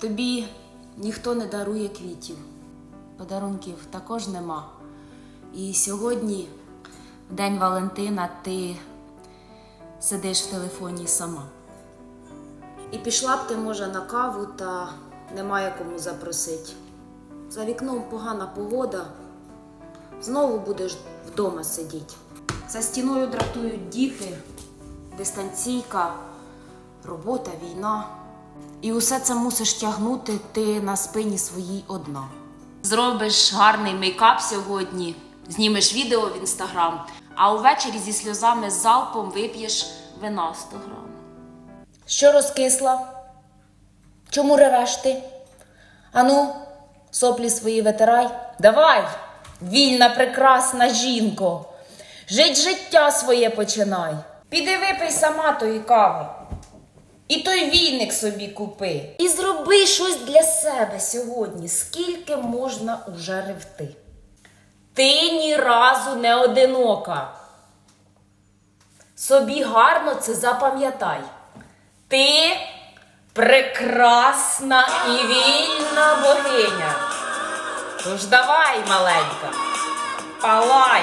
Тобі ніхто не дарує квітів, подарунків також нема. І сьогодні, в День Валентина, ти сидиш в телефоні сама. І пішла б ти, може, на каву, та немає кому запросити. За вікном погана погода, знову будеш вдома сидіти. За стіною дратують діти, дистанційка, робота, війна. І усе це мусиш тягнути ти на спині своїй одна. Зробиш гарний мейкап сьогодні, знімеш відео в інстаграм, а увечері зі сльозами залпом вип'єш вина 100 грам. Що розкисла? Чому ревеш ти? Ану, соплі свої витирай. Давай, вільна, прекрасна жінко. Жить життя своє починай. Піди випий сама тої кави. І той війник собі купи. І зроби щось для себе сьогодні. Скільки можна уже ревти? Ти ні разу не одинока. Собі гарно це запам'ятай. Ти прекрасна і вільна богиня. Тож давай, маленька, палай.